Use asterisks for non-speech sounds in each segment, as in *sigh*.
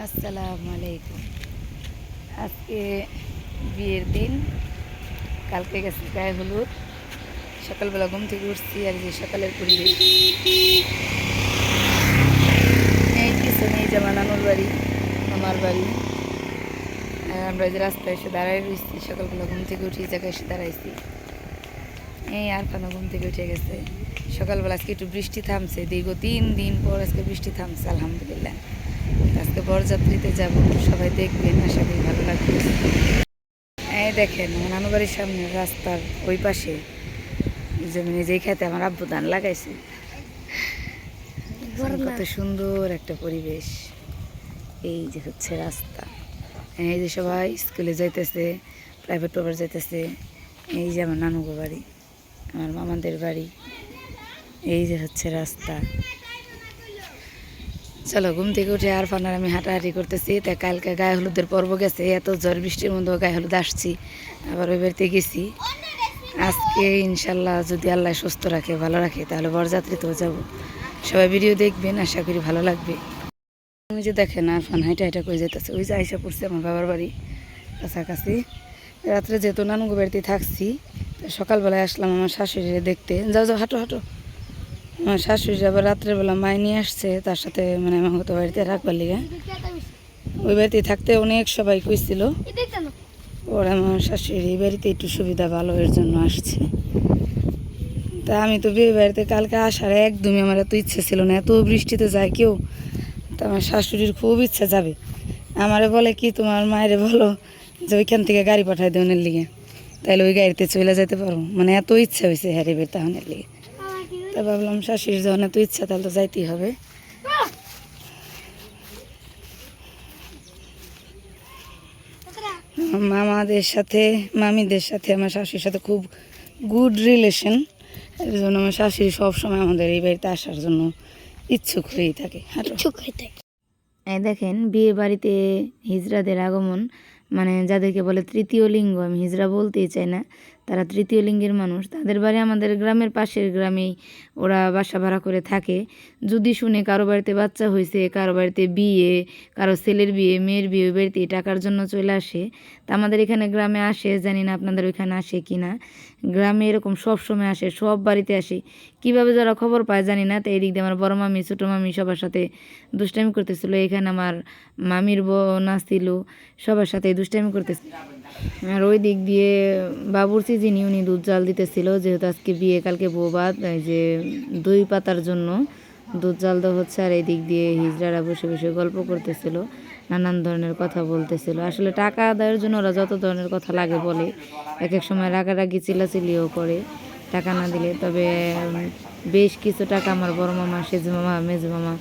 আসসালামু আলাইকুম। আজকে বিয়ের দিন। কালকে গেছে গায়ে হলুদ। সকালবেলা ঘুম থেকে উঠছি আর যে সকালের পরিবেশ। এই পিছনে এই যেমন নানুর বাড়ি আমার বাড়ি। আমরা যে রাস্তায় এসে দাঁড়াই রয়েছি সকালবেলা ঘুম থেকে উঠে জায়গায় এসে দাঁড়াইছি। এই আর পানো ঘুম থেকে উঠে গেছে? সকালবেলা আজকে একটু বৃষ্টি থামছে দীর্ঘ তিন দিন পর আজকে বৃষ্টি থামছে আলহামদুলিল্লাহ। আজকে বরযাত্রীতে যাব সবাই দেখবেন আশা করি ভালো লাগবে। এই দেখেন আমার নানু বাড়ির সামনে রাস্তার ওই পাশে জমিনে যেই খেতে আমার আব্বু ধান লাগাইছে। কত সুন্দর একটা পরিবেশ। এই যে হচ্ছে রাস্তা। এই যে সবাই স্কুলে যাইতেছে প্রাইভেট পেপার যাইতেছে। এই যে আমার নানুগো বাড়ি আমার মামাদের বাড়ি। এই যে হচ্ছে রাস্তা। চলো, ঘুম থেকে উঠে আর ফানার আমি হাঁটাহাঁটি করতেছি। তা কালকে গায়ে হলুদের পর্ব গেছে, এত ঝড় বৃষ্টির মধ্যেও গায়ে হলুদ আসছি। আবার ওই বাড়িতে গেছি। আজকে ইনশাল্লাহ যদি আল্লাহ সুস্থ রাখে, ভালো রাখে, তাহলে বরযাত্রীতেও যাব। সবাই ভিডিও দেখবেন, আশা করি ভালো লাগবে। আমি যে দেখেন, আর ফান হাইটা হাইটা করে যেতেছে ওই যে আইসা পড়ছে আমার বাবার বাড়ি, কাছাকাছি। রাত্রে যেহেতু নানুগো বাড়িতে থাকছি সকালবেলায় আসলাম আমার শাশুড়ি দেখতে। যাও যাও, হাঁটো হাঁটো। আমার শাশুড়ি আবার রাত্রেবেলা মায় নিয়ে আসছে, তার সাথে মানে আমার হতো বাড়িতে রাখবার লিগে। ওই বাড়িতে থাকতে অনেক সবাই খুঁজছিল ওর আমার শাশুড়ি এই বাড়িতে একটু সুবিধা ভালো এর জন্য আসছে। তা আমি তো বিয়ে বাড়িতে কালকে আসার একদমই আমার এত ইচ্ছে ছিল না, এত বৃষ্টিতে যায় কেউ, তা আমার শাশুড়ির খুব ইচ্ছা যাবে। আমারে বলে কি তোমার মায়েরে বলো যে ওইখান থেকে গাড়ি পাঠাই দেওয়ানের লিগে তাহলে ওই গাড়িতে চলে যেতে পারব। মানে এত ইচ্ছা হয়েছে হ্যারি বের তাহনের লিগে। তা ভাবলাম শাশুড়ির যখন তো ইচ্ছা তাহলে তো যাইতেই হবে। মামাদের সাথে মামিদের সাথে আমার শাশুড়ির সাথে খুব গুড রিলেশন এর জন্য আমার শাশুড়ি সবসময় আমাদের এই বাড়িতে আসার জন্য ইচ্ছুক হয়েই থাকে। হাঁটো এই দেখেন বিয়ে বাড়িতে হিজড়াদের আগমন মানে যাদেরকে বলে তৃতীয় লিঙ্গ আমি হিজড়া বলতেই চাই না। তারা তৃতীয় লিঙ্গের মানুষ। তাদের বাড়ি আমাদের গ্রামের পাশের গ্রামেই ওরা বাসা ভাড়া করে থাকে। যদি শুনে কারও বাড়িতে বাচ্চা হয়েছে কারও বাড়িতে বিয়ে, কারও ছেলের বিয়ে, মেয়ের বিয়ে বাড়িতে টাকার জন্য চলে আসে। তা আমাদের এখানে গ্রামে আসে, জানি না আপনাদের ওইখানে আসে কি না। গ্রামে এরকম সব সময় আসে, সব বাড়িতে আসে। কীভাবে যারা খবর পায় জানি না, তো এই দিক দিয়ে আমার বড় মামি, ছোটো মামি সবার সাথে দুষ্টামি করতেছিল। এখানে আমার মামির বোন আসছিল, সবার সাথে দুষ্টামি করতেছিল। আর ওই দিক দিয়ে বাবুর্চি যিনি, উনি দুধ জাল দিতেছিল, যেহেতু আজকে বিয়ে, কালকে বৌবাদ এই যে দই পাতার জন্য দুধ জাল দেওয়া হচ্ছে, আর এই দিক দিয়ে হিজড়ারা বসে বসে গল্প করতেছিল, নানান ধরনের কথা বলতেছিল। আসলে টাকা আদায়ের জন্য ওরা যত ধরনের কথা লাগে বলে এক এক সময় রাগারাগি, চিল্লাচিল্লিও করে টাকা না দিলে। তবে বেশ কিছু টাকা আমার বড় মামা সেজু মামা মেজু মামা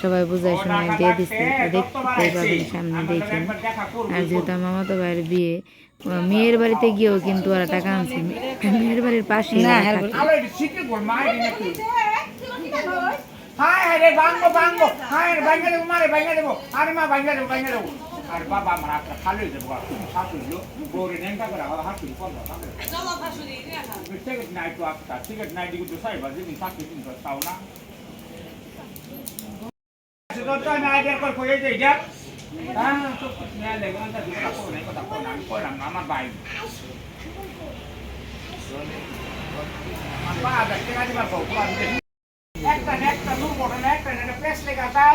সবাই বুঝাই শোনায় দিয়ে দিচ্ছে দেখতে পাবেন সামনে দেখেন আর যেহেতু আমার মামাতো ভাইয়ের বিয়ে মেয়ের বাড়িতে গিয়েও কিন্তু ওরা টাকা আনছে। মেয়ের বাড়ির পাশে আরে মা ভাঙা দেবো ভাঙা দেবো। আর বাবা আমার খালি হয়ে যাব শাশুড়ি বউরে নেংটা করে আবার হাসুড়ি পড়ল টিকিট নাই তো একটা টিকিট নাই দিকে তো সাইবা যেদিন চাকরি দিন তো তাও না। তো আমি যাই যা হ্যাঁ আমার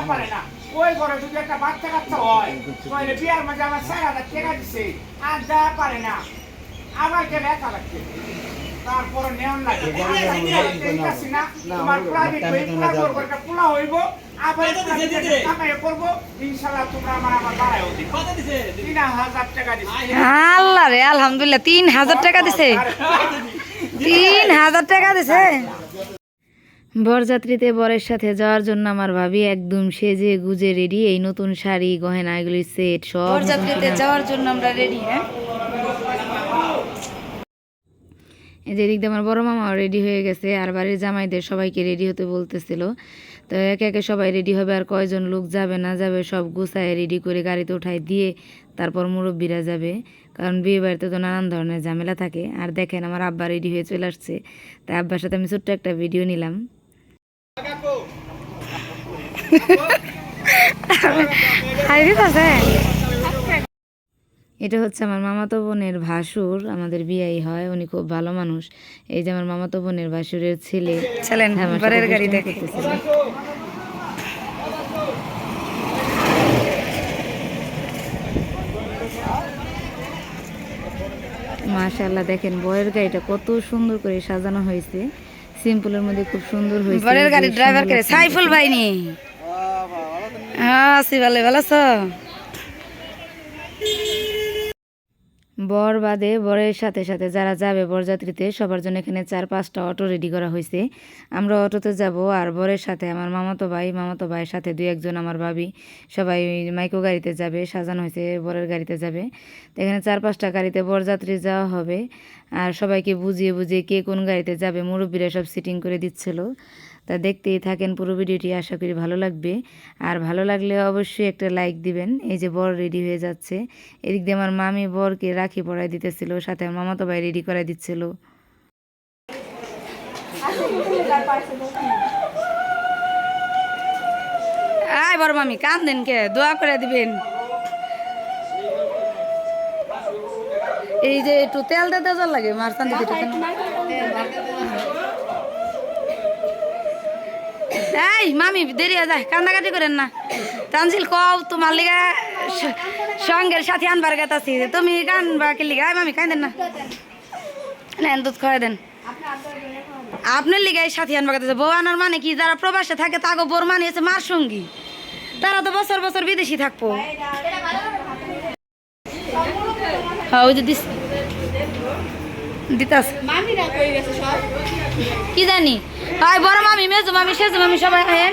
পারে না ওই ঘরে যদি একটা বাচ্চা কাচ্চা হয় তাহলে বিয়ার হাজার টাকা দিছে আর যা পারে না আবার গেলে একা লাগছে তারপরে নেওয়ান লাগে তোমার প্রাইভেট হয়ে পোলা হইব আবার কামাই করব ইনশাল্লাহ তোমরা আমার আমার বাড়ায় দিবে। তিন হাজার টাকা দিছে। আল্লাহ রে আলহামদুলিল্লাহ তিন হাজার টাকা দিছে। তিন হাজার টাকা দিছে। বরযাত্রীতে বরের সাথে যাওয়ার জন্য আমার ভাবি একদম সেজে গুজে রেডি। এই নতুন শাড়ি গহেনা এগুলির সেট সব বরযাত্রীতে যাওয়ার জন্য আমরা রেডি হ্যাঁ? এই যে এদিক দিয়ে আমার বড় মামাও রেডি হয়ে গেছে আর বাড়ির জামাইদের সবাইকে রেডি হতে বলতেছিল। তো একে একে সবাই রেডি হবে আর কয়জন লোক যাবে না যাবে সব গুছায় রেডি করে গাড়িতে উঠাই দিয়ে তারপর মুরব্বীরা যাবে। কারণ বিয়ে বাড়িতে তো নানান ধরনের ঝামেলা থাকে। আর দেখেন আমার আব্বা রেডি হয়ে চলে আসছে। তাই আব্বার সাথে আমি ছোট্ট একটা ভিডিও নিলাম। *laughs* হাই দিতে আছে এটা হচ্ছে আমার মামাতো বোনের ভাসুর আমাদের বিয়াই হয় উনি খুব ভালো মানুষ। এই যে আমার মামাতো বোনের ভাসুরের ছেলে চলেন গাড়ি দেখে। মাশাআল্লাহ দেখেন বয়ের গাড়িটা কত সুন্দর করে সাজানো হয়েছে। সিম্পলের মধ্যে খুব সুন্দর হয়েছে। বরের গাড়ি ড্রাইভার করে সাইফুল ভাই নি। হ্যাঁ আছি ভালো ভালো আছো? বর বাদে বরের সাথে সাথে যারা যাবে বরযাত্রীতে, সবার জন্য এখানে চার, পাঁচটা অটো রেডি করা হয়েছে আমরা অটোতে যাব আর বরের সাথে আমার মামাতো ভাই, মামাতো ভাইয়ের সাথে দুই একজন আমার ভাবি, সবাই মাইকো গাড়িতে যাবে, সাজানো হয়েছে বরের গাড়িতে যাবে। তো এখানে চার, পাঁচটা গাড়িতে বরযাত্রী যাওয়া হবে। আর সবাইকে বুঝিয়ে বুঝিয়ে কে কোন গাড়িতে যাবে, মুরব্বীরা সব সিটিং করে দিচ্ছিল। তা দেখতেই থাকেন পুরো ভিডিওটি, আশা করি ভালো লাগবে। আর ভালো লাগলে অবশ্যই একটা লাইক দিবেন। এই যে বর রেডি হয়ে যাচ্ছে। এদিক দিয়ে আমার মামি বরকে রাখি পরাই দিতেছিল, সাথে আমার মামাতো ভাই রেডি করাই দিচ্ছিল। আয় বড় মামি কান দেন কে? দোয়া করে দিবেন। এই যে একটু তেল দিতে লাগে, মারসান। এই মামি দেরি হয়ে যায় কান্দাকাটি করেন না। তানজিল কও তোমার লিগা সঙ্গের সাথে আনবার গেতাছি। তুমি কানবা কে লিগা? মামি কান দেন না। নেন দুধ খাওয়াই দেন। আপনার লিগাই সাথী আনবার গেতাছে। বউ আনার মানে কি? যারা প্রবাসে থাকে তাকে বোর মানে হচ্ছে মার সঙ্গী। তারা তো বছর বছর বিদেশি থাকব। হ্যাঁ ওই যে দিস দিতাস কি জানি। হয় বড় মামি মেজো মামি সেজো মামি সবাই হ্যাঁ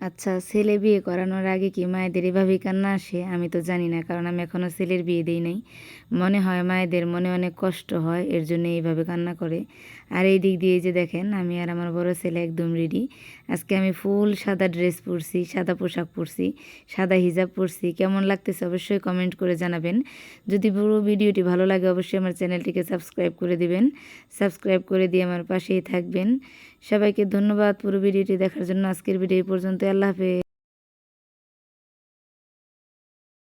আচ্ছা ছেলে বিয়ে করানোর আগে কি মায়েদের এভাবে কান্না আসে? আমি তো জানি না কারণ আমি এখনও ছেলের বিয়ে দিই নাই। মনে হয় মায়েদের মনে অনেক কষ্ট হয় এর জন্য এইভাবে কান্না করে। আর এই দিক দিয়ে যে দেখেন, আমি আর আমার বড় ছেলে একদম রেডি আজকে আমি ফুল সাদা ড্রেস পরছি, সাদা পোশাক পরছি, সাদা হিজাব পরছি। কেমন লাগতেছে অবশ্যই কমেন্ট করে জানাবেন। যদি পুরো ভিডিওটি ভালো লাগে অবশ্যই আমার চ্যানেলটিকে সাবস্ক্রাইব করে দিবেন। সাবস্ক্রাইব করে দিয়ে আমার পাশেই থাকবেন। সবাইকে ধন্যবাদ পুরো ভিডিওটি দেখার জন্য। আজকের ভিডিও পর্যন্ত আল্লাহ হাফেজ।